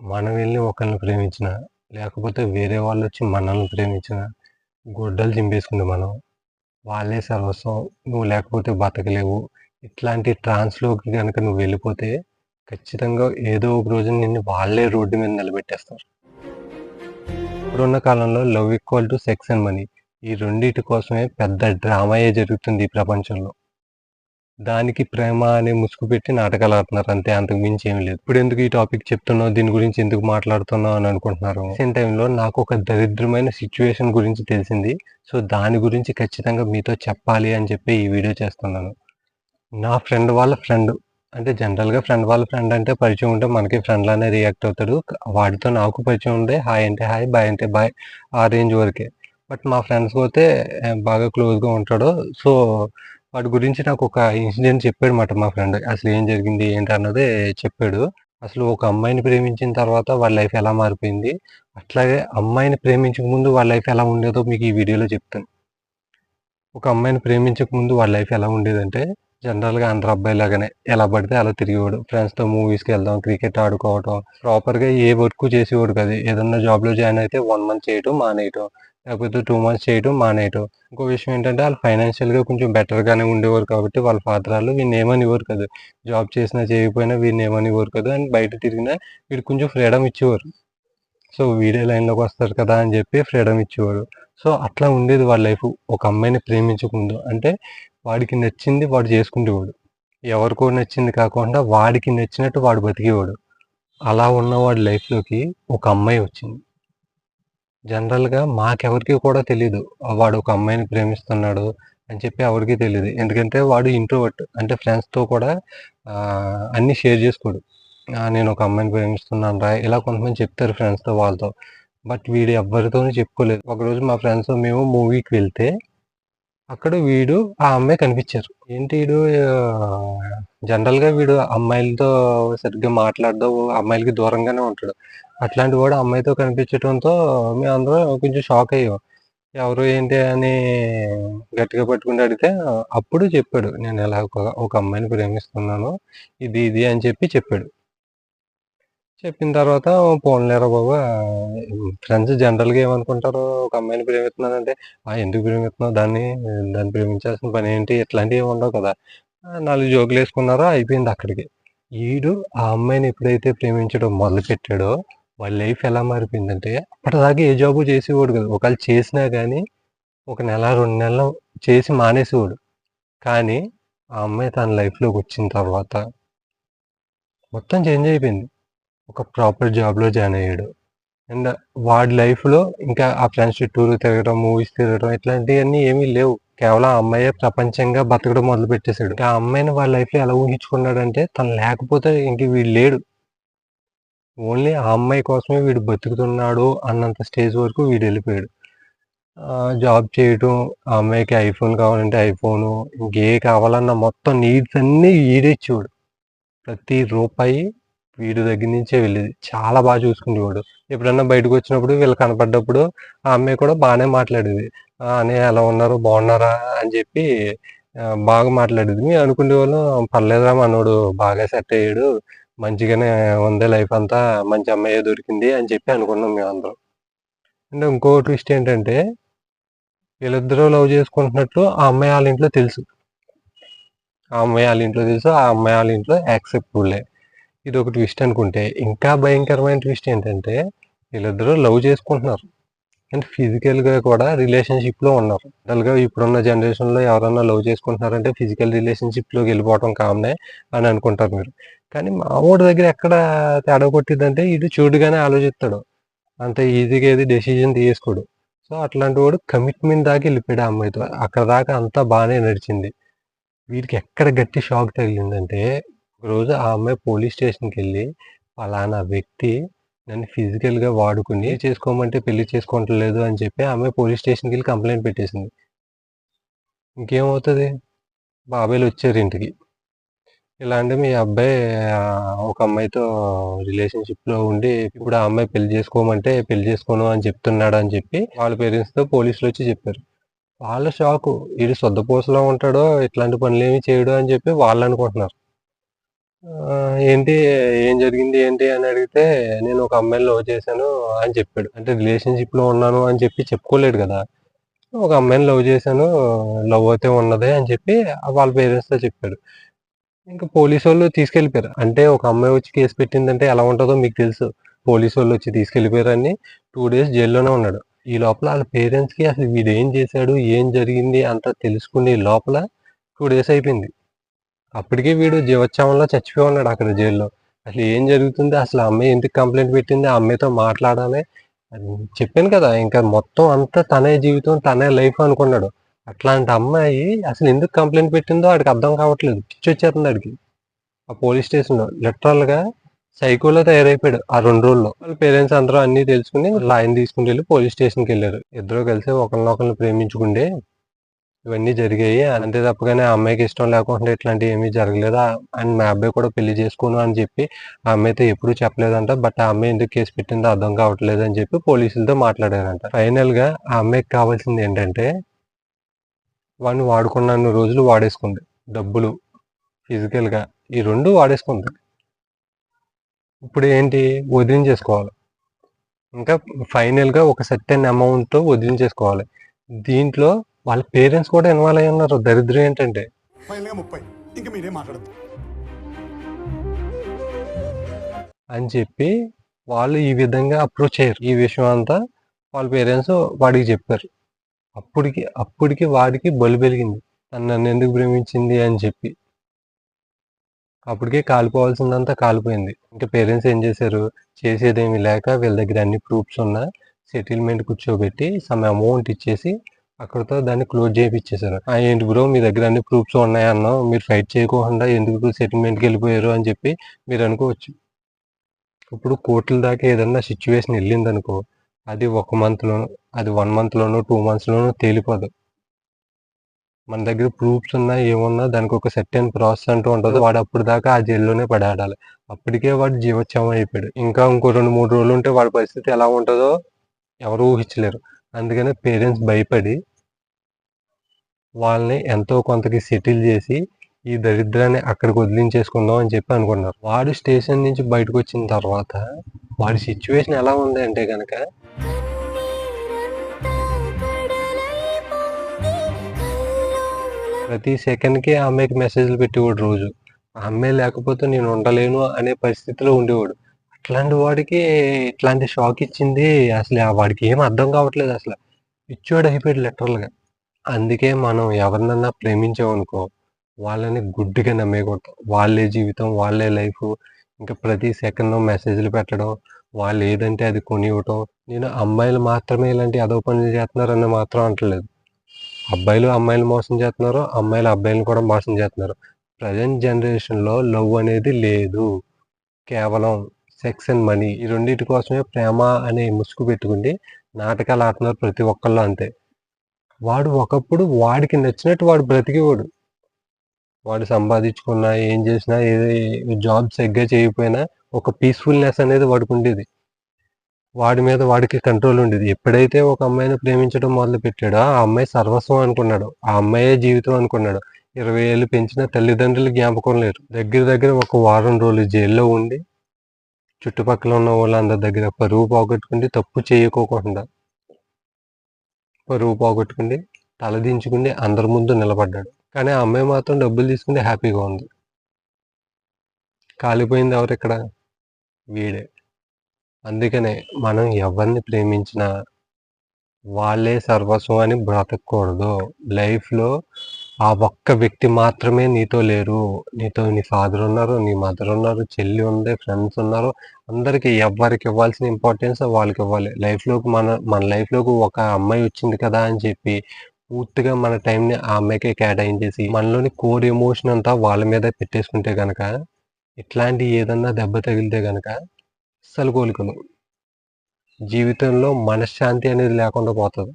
మనం వెళ్ళి ఒకరిని ప్రేమించిన లేకపోతే వేరే వాళ్ళు వచ్చి మనల్ని ప్రేమించిన గొడ్డలు చింపేసుకుంది మనం వాళ్ళే సర్వస్వం నువ్వు లేకపోతే బతకలేవు. ఇట్లాంటి ట్రాన్స్లోకి కనుక నువ్వు వెళ్ళిపోతే ఖచ్చితంగా ఏదో ఒక రోజు నిన్ను వాళ్ళే రోడ్డు మీద నిలబెట్టేస్తారు. ఇప్పుడున్న కాలంలో love equal to sex and money ఈ రెండింటి కోసమే పెద్ద డ్రామాయే జరుగుతుంది ఈ ప్రపంచంలో. దానికి ప్రేమ అనే ముసుగు పెట్టి నాటకాలు ఆడుతున్నారు. అంతే అంతకు మించి ఏం లేదు. ఇప్పుడు ఎందుకు ఈ టాపిక్ చెప్తున్నావు? దీని గురించి ఎందుకు మాట్లాడుతున్నావు అని అనుకుంటున్నారు? సేమ్ టైంలో నాకు ఒక దరిద్రమైన సిచ్యువేషన్ గురించి తెలిసింది. సో దాని గురించి ఖచ్చితంగా మీతో చెప్పాలి అని చెప్పి ఈ వీడియో చేస్తున్నాను. నా ఫ్రెండ్ వాళ్ళ ఫ్రెండ్ అంటే జనరల్గా ఫ్రెండ్ వాళ్ళ ఫ్రెండ్ అంటే పరిచయం ఉంటే మనకి ఫ్రెండ్ లానే రియాక్ట్ అవుతాడు. వాడితో నాకు పరిచయం ఉండే హాయ్ అంటే హాయ్ బాయ్ అంటే బాయ్ ఆ రేంజ్ వరకే. బట్ మా ఫ్రెండ్స్ పోతే eh, బాగా క్లోజ్గా ఉంటాడు. సో వాటి గురించి నాకు ఒక ఇన్సిడెంట్ చెప్పాడు మాట మా ఫ్రెండ్. అసలు ఏం జరిగింది ఏంటి అన్నది చెప్పాడు. అసలు ఒక అమ్మాయిని ప్రేమించిన తర్వాత వాళ్ళ లైఫ్ ఎలా మారిపోయింది అట్లాగే అమ్మాయిని ప్రేమించక ముందు వాళ్ళ లైఫ్ ఎలా ఉండేదో మీకు ఈ వీడియోలో చెప్తాను. ఒక అమ్మాయిని ప్రేమించక ముందు వాళ్ళ లైఫ్ ఎలా ఉండేదంటే జనరల్గా అందరు అబ్బాయి లాగానే ఎలా పడితే అలా తిరిగేవాడు. ఫ్రెండ్స్తో మూవీస్కి వెళ్దాం క్రికెట్ ఆడుకోవటం ప్రాపర్గా ఏ వర్క్ చేసేవాడు కదా. ఏదన్నా జాబ్లో జాయిన్ అయితే వన్ మంత్ చేయటం మానేయటం. లేకపోతే టూ మంత్స్ చేయటం మానేయటం. ఇంకో విషయం ఏంటంటే వాళ్ళు ఫైనాన్షియల్గా కొంచెం బెటర్గానే ఉండేవారు కాబట్టి వాళ్ళ ఫాదర్ వాళ్ళు వీడిని ఏమనివ్వరు కదా. జాబ్ చేసినా చేయకపోయినా వీడిని ఏమనివ్వరు కదా. అని బయట తిరిగినా వీడు కొంచెం ఫ్రీడమ్ ఇచ్చేవారు. సో వీడే లైన్లోకి వస్తారు కదా అని చెప్పి ఫ్రీడమ్ ఇచ్చేవాడు సో అట్లా ఉండేది వాళ్ళ లైఫ్ ఒక అమ్మాయిని ప్రేమించకుండా అంటే వాడికి నచ్చింది వాడు చేసుకునేవాడు ఎవరికో నచ్చింది కాకుండా వాడికి నచ్చినట్టు వాడు బతికేవాడు. అలా ఉన్న వాడి లైఫ్లోకి ఒక అమ్మాయి వచ్చింది. జనరల్గా మాకెవరికి కూడా తెలియదు వాడు ఒక అమ్మాయిని ప్రేమిస్తున్నాడు అని చెప్పి ఎవరికి తెలియదు ఎందుకంటే వాడు ఇంట్రోవర్ట్. అంటే ఫ్రెండ్స్తో కూడా అన్నీ షేర్ చేసుకోడు. నేను ఒక అమ్మాయిని ప్రేమిస్తున్నాను రా ఇలా కొంతమంది చెప్తారు ఫ్రెండ్స్తో వాళ్ళతో. బట్ వీడు ఎవరితోనూ చెప్పుకోలేదు. ఒకరోజు మా ఫ్రెండ్స్ మేము మూవీకి వెళ్తే అక్కడ వీడు ఆ అమ్మాయి కనిపించారు. ఏంటి వీడు? జనరల్గా వీడు అమ్మాయిలతో సరిగ్గా మాట్లాడదు అమ్మాయిలకి దూరంగానే ఉంటాడు. అట్లాంటి కూడా అమ్మాయితో కనిపించడంతో మేము అందరం కొంచెం షాక్ అయ్యాం. ఎవరు ఏంటి అని గట్టిగా పట్టుకుని అడిగితే అప్పుడు చెప్పాడు నేను ఇలా ఒక అమ్మాయిని ప్రేమిస్తున్నాను ఇది ఇది అని చెప్పి చెప్పాడు. చెప్పిన తర్వాత పోన్లేరా బాబు ఫ్రెండ్స్ జనరల్గా ఏమనుకుంటారు? ఒక అమ్మాయిని ప్రేమిస్తున్నానంటే ఆ ఎందుకు ప్రేమిస్తున్నావు? దాన్ని దాన్ని ప్రేమించాల్సిన పని ఏంటి? ఇట్లాంటివి ఏమి ఉండవు కదా. నాలుగు జోకులు వేసుకున్నారో అయిపోయింది అక్కడికి. ఈడు ఆ అమ్మాయిని ఎప్పుడైతే ప్రేమించడం మొదలు పెట్టాడో వాళ్ళ లైఫ్ ఎలా మారిపోయిందంటే అప్పటిదాకా ఏ జాబు చేసేవాడు కదా. ఒకవేళ చేసినా కానీ ఒక నెల రెండు నెలలు చేసి మానేసేవాడు. కానీ ఆ అమ్మాయి తన లైఫ్లోకి వచ్చిన తర్వాత మొత్తం చేంజ్ అయిపోయింది. ఒక ప్రాపర్ జాబ్లో జాయిన్ అయ్యాడు. అండ్ వాడి లైఫ్లో ఇంకా ఆ ఫ్రెండ్స్ చుట్టూరు తిరగడం మూవీస్ తిరగడం ఇట్లాంటివన్నీ ఏమీ లేవు. కేవలం అమ్మాయే ప్రపంచంగా బతకడం మొదలు పెట్టేశాడు ఆ అమ్మాయిని వాళ్ళ లైఫ్లో ఎలా ఊహించుకున్నాడంటే తను లేకపోతే ఇంక వీడు లేడు. ఓన్లీ ఆ అమ్మాయి కోసమే వీడు బతుకుతున్నాడు అన్నంత స్టేజ్ వరకు వీడు వెళ్ళిపోయాడు. జాబ్ చేయటం ఆ అమ్మాయికి ఐఫోన్ కావాలంటే ఐఫోను ఇంకే కావాలన్న మొత్తం నీడ్స్ అన్నీ వీడిచ్చేవాడు ప్రతి రూపాయి వీడి దగ్గర నుంచే వెళ్ళేది. చాలా బాగా చూసుకునేవాడు. ఎప్పుడన్నా బయటకు వచ్చినప్పుడు వీళ్ళు కనపడ్డప్పుడు ఆ అమ్మాయి కూడా బాగానే మాట్లాడేది. అనే ఎలా ఉన్నారు? బాగున్నారా? అని చెప్పి బాగా మాట్లాడేది. మేము అనుకునే వాళ్ళం పర్లేదురా మనోడు బాగా సెట్ అయ్యాడు. మంచిగానే ఉంది లైఫ్ అంతా మంచి అమ్మాయి దొరికింది అని చెప్పి అనుకున్నాం మేము అందరం. అంటే ఇంకో ట్విస్ట్ ఏంటంటే వీళ్ళిద్దరూ లవ్ చేసుకుంటున్నట్లు ఆ అమ్మాయి వాళ్ళ ఇంట్లో తెలుసు. ఆ అమ్మాయి వాళ్ళ ఇంట్లో తెలుసు ఆ అమ్మాయి వాళ్ళ ఇంట్లో యాక్సెప్టబుల్లే ఇది ఒక ట్విస్ట్ అనుకుంటే ఇంకా భయంకరమైన ట్విస్ట్ ఏంటంటే వీళ్ళిద్దరూ లవ్ చేసుకుంటున్నారు. అండ్ ఫిజికల్గా కూడా రిలేషన్షిప్లో ఉన్నారు జనరల్గా ఇప్పుడున్న జనరేషన్లో ఎవరన్నా లవ్ చేసుకుంటున్నారంటే ఫిజికల్ రిలేషన్షిప్లోకి వెళ్ళిపోవడం కామనే అని అనుకుంటారు మీరు. కానీ మా దగ్గర ఎక్కడ తేడా కొట్టిందంటే ఇటు చూడుగానే ఆలోచిస్తాడు. అంత ఈజీగా ఏది డెసిజన్ తీసుకోడు. సో అట్లాంటి వాడు కమిట్మెంట్ దాకా వెళ్ళిపోయాడు ఆ అమ్మాయితో. అక్కడ దాకా అంతా బాగానే నడిచింది. వీడికి ఎక్కడ గట్టి షాక్ తగిలిందంటే ఒకరోజు ఆ అమ్మాయి పోలీస్ స్టేషన్కి వెళ్ళి పలానా వ్యక్తి నన్ను ఫిజికల్గా వాడుకుని చేసుకోమంటే పెళ్ళి చేసుకోవట్లేదు అని చెప్పి ఆమె పోలీస్ స్టేషన్కి వెళ్ళి కంప్లైంట్ పెట్టేసింది. ఇంకేమవుతుంది? బాబాయ్లు వచ్చారు ఇంటికి. ఇలా అంటే మీ అబ్బాయి ఒక అమ్మాయితో రిలేషన్షిప్లో ఉండి ఇప్పుడు ఆ అమ్మాయి పెళ్ళి చేసుకోమంటే పెళ్ళి చేసుకోను అని చెప్తున్నాడు అని చెప్పి వాళ్ళ పేరెంట్స్తో పోలీసులు వచ్చి చెప్పారు. వాళ్ళ షాకు వీడు సొద్దపూసలో ఉంటాడో ఇట్లాంటి పనులు ఏమి చేయడు అని చెప్పి వాళ్ళు అనుకుంటున్నారు. ఏంటి ఏం జరిగింది ఏంటి అని అడిగితే నేను ఒక అమ్మాయిని లవ్ చేశాను అని చెప్పాడు. అంటే రిలేషన్‌షిప్‌లో ఉన్నాను అని చెప్పి చెప్పుకోలేడు కదా ఒక అమ్మాయిని లవ్ చేశాను. లవ్ అయితే ఉన్నది అని చెప్పి వాళ్ళ పేరెంట్స్‌తో చెప్పాడు. ఇంకా పోలీస్ వాళ్ళు తీసుకెళ్ళిపోయారు. అంటే ఒక అమ్మాయి వచ్చి కేసు పెట్టిందంటే ఎలా ఉంటుందో మీకు తెలుసు. పోలీసోళ్ళు వచ్చి తీసుకెళ్ళిపోయారని టూ డేస్ జైల్లోనే ఉన్నాడు. ఈ లోపల వాళ్ళ పేరెంట్స్‌కి అసలు వీడేం చేశాడు? ఏం జరిగింది? అంతా తెలుసుకునే లోపల టూ డేస్ అయిపోయింది. అప్పటికే వీడు జీవోత్సవంలో చచ్చిపోయి ఉన్నాడు అక్కడ జైల్‌లో. అసలు ఏం జరుగుతుంది? అసలు అమ్మాయి ఎందుకు కంప్లైంట్ పెట్టింది? ఆ అమ్మాయితో మాట్లాడాలి. అది చెప్పాను కదా! ఇంకా మొత్తం అంతా తనే జీవితం, తనే లైఫ్ అనుకున్నాడు. అట్లాంటి అమ్మాయి అసలు ఎందుకు కంప్లైంట్ పెట్టిందో ఆడికి అర్థం కావట్లేదు. పిచ్చొచ్చేస్తుంది ఆడికి. ఆ పోలీస్ స్టేషన్‌లో లిటరల్‌గా సైకోలో తయారైపోయాడు ఆ రెండు రోజుల్లో. వాళ్ళ పేరెంట్స్ అందరూ అన్నీ తెలుసుకొని లైన్ తీసుకుని వెళ్ళి పోలీస్ స్టేషన్కి వెళ్ళారు ఇద్దరు కలిసి ఒకరినొకరిని ప్రేమించుకుంటే ఇవన్నీ జరిగాయి. అంతే తప్పగానే ఆ అమ్మాయికి ఇష్టం లేకుండా ఇట్లాంటివి ఏమీ జరగలేదు. అండ్ మా అబ్బాయి కూడా పెళ్ళి చేసుకోను అని చెప్పి ఆ అమ్మాయితో ఎప్పుడూ చెప్పలేదంట. బట్ ఆ అమ్మాయి ఎందుకు కేసు పెట్టిందో అర్థం కావట్లేదు అని చెప్పి పోలీసులతో మాట్లాడారంట. ఫైనల్‌గా ఆ అమ్మాయికి కావాల్సింది ఏంటంటే వాడిని వాడుకున్నన్ని రోజులు వాడేసుకుంది. డబ్బులు, ఫిజికల్‌గా ఈ రెండు వాడేసుకుంది. ఇప్పుడు ఏంటి వదిలించేసుకోవాలి. ఇంకా ఫైనల్‌గా ఒక సర్టెన్ అమౌంట్‌తో వదిలించేసుకోవాలి. దీంట్లో వాళ్ళ పేరెంట్స్ కూడా ఇన్వాల్వ్ అయ్యి ఉన్నారు. దరిద్రం ఏంటంటే ఫైనల్గా ముప్పై ఇంకా మీరేం మాట్లాడద్దు అని చెప్పి వాళ్ళు ఈ విధంగా అప్రోచ్ అయ్యారు. ఈ విషయం అంతా వాళ్ళ పేరెంట్స్ వాడికి చెప్పారు. అప్పటికి అప్పటికి వాడికి బలి వెలిగింది. తను నన్నెందుకు ప్రేమించింది అని చెప్పి. అప్పటికే కాలిపోవాల్సిందంతా కాలిపోయింది. ఇంకా పేరెంట్స్ ఏం చేశారు? చేసేదేమీ లేక వీళ్ళ దగ్గర అన్ని ప్రూఫ్స్ ఉన్నా సెటిల్మెంట్ కూర్చోబెట్టి సమ్ అమౌంట్ ఇచ్చేసి అక్కడితో దాన్ని క్లోజ్ చేయించేశారు "ఆ! ఏంటి బ్రో మీ దగ్గర అన్ని ప్రూఫ్స్ ఉన్నాయన్నా మీరు ఫైట్ చేయకోకుండా ఎందుకు సెటిల్మెంట్‌కి వెళ్ళిపోయారు" అని చెప్పి మీరు అనుకోవచ్చు. ఇప్పుడు కోర్టుల దాకా ఏదన్నా వెళ్ళింది అనుకో అది ఒక మంత్‌లోనో, అది వన్ మంత్‌లోనో, టూ మంత్స్‌లోనో తేలిపోదు. మన దగ్గర ప్రూఫ్స్ ఉన్నా ఏమున్నా దానికి ఒక సర్టెన్ ప్రాసెస్ అంటూ ఉంటుంది వాడు అప్పటిదాకా ఆ జైల్లోనే పడాడాలి. అప్పటికే వాడు జీవోత్సవం అయిపోయాడు. ఇంకా ఇంకో 2, 3 రోజులు ఉంటే వాడి పరిస్థితి ఎలా ఉంటుందో ఎవరు ఊహించలేరు. అందుకనే పేరెంట్స్ భయపడి వాళ్ళని ఎంతో కొంతకి సెటిల్ చేసి ఈ దరిద్రాన్ని అక్కడికి వదిలించేసుకుందాం అని చెప్పి అనుకున్నారు. వాడు స్టేషన్ నుంచి బయటకొచ్చిన తర్వాత వాడి సిచ్యువేషన్ ఎలా ఉంది అంటే కనుక ప్రతి సెకండ్‌కి ఆ అమ్మాయికి మెసేజ్‌లు పెట్టేవాడు రోజు. ఆ అమ్మాయి లేకపోతే నేను ఉండలేను అనే పరిస్థితిలో ఉండేవాడు. అట్లాంటి వాడికి ఇట్లాంటి షాక్ ఇచ్చింది అసలు వాడికి ఏం అర్థం కావట్లేదు అసలు పిచ్చోడు అయిపోయాడు లిటరల్‌గా. అందుకే మనం ఎవరినన్నా ప్రేమించామనుకో వాళ్ళని గుడ్డిగా నమ్మేయకూడదు. వాళ్ళే జీవితం, వాళ్ళే లైఫ్ ఇంకా ప్రతి సెకండ్లో మెసేజ్‌లు పెట్టడం, వాళ్ళు ఏదంటే అది కొనివ్వటం. నేను అమ్మాయిలు మాత్రమే ఇలాంటి అదో పనులు చేస్తున్నారని మాత్రం అంటలేదు. అబ్బాయిలు అమ్మాయిలు మోసం చేస్తున్నారు. అమ్మాయిలు అబ్బాయిలు కూడా మోసం చేస్తున్నారు. ప్రజెంట్ జనరేషన్‌లో లవ్ అనేది లేదు. కేవలం సెక్స్ అండ్ మనీ ఈ రెండిటి కోసమే ప్రేమ అనే ముసుగు పెట్టుకుండి నాటకాలు ఆడుతున్నారు ప్రతి ఒక్కళ్ళు అంతే. వాడు ఒకప్పుడు వాడికి నచ్చినట్టు వాడు బ్రతికేవాడు. వాడు సంపాదించుకున్నా, ఏం చేసినా, ఏది జాబ్ సరిగ్గా చేయకపోయినా ఒక పీస్‌ఫుల్‌నెస్ అనేది వాడికి ఉండేది వాడి మీద వాడికి కంట్రోల్ ఉండేది. ఎప్పుడైతే ఒక అమ్మాయిని ప్రేమించడం మొదలు పెట్టాడో ఆ అమ్మాయి సర్వస్వం అనుకున్నాడు. ఆ అమ్మాయే జీవితం అనుకున్నాడు. 20 ఏళ్ళు పెంచిన తల్లిదండ్రులు జ్ఞాపకం లేరు. దగ్గర దగ్గర ఒక వారం రోజులు జైల్‌లో ఉండి చుట్టుపక్కల ఉన్న వాళ్ళందరి దగ్గర పరువు పోగొట్టుకుండి తప్పు చేయకోకుండా పరువు పోగొట్టుకుండి, తలదించుకుండి అందరి ముందు నిలబడ్డాడు. కానీ ఆ అమ్మాయి మాత్రం డబ్బులు తీసుకుంటే హ్యాపీగా ఉంది. కాలిపోయింది ఎవరిక్కడ? వీడే. అందుకనే మనం ఎవరిని ప్రేమించినా వాళ్ళే సర్వస్వం అని బ్రతకూడదు. లైఫ్‌లో ఆ ఒక్క వ్యక్తి మాత్రమే నీతో లేరు. నీతో నీ ఫాదర్ ఉన్నారు, నీ మదర్ ఉన్నారు, చెల్లి ఉంది, ఫ్రెండ్స్ ఉన్నారు. అందరికి ఎవ్వరికి ఇవ్వాల్సిన ఇంపార్టెన్స్ వాళ్ళకివ్వాలి. లైఫ్‌లోకి మన మన లైఫ్‌లోకి ఒక అమ్మాయి వచ్చింది కదా అని చెప్పి పూర్తిగా మన టైంని ఆ అమ్మాయికే కేటాయించేసి మనలోని కోర్ ఎమోషన్ అంతా వాళ్ళ మీదే పెట్టేసుకుంటే గనక ఇట్లాంటి ఏదన్నా దెబ్బ తగిలితే గనక అస్సలు జీవితంలో మనశ్శాంతి అనేది లేకుండా పోతుంది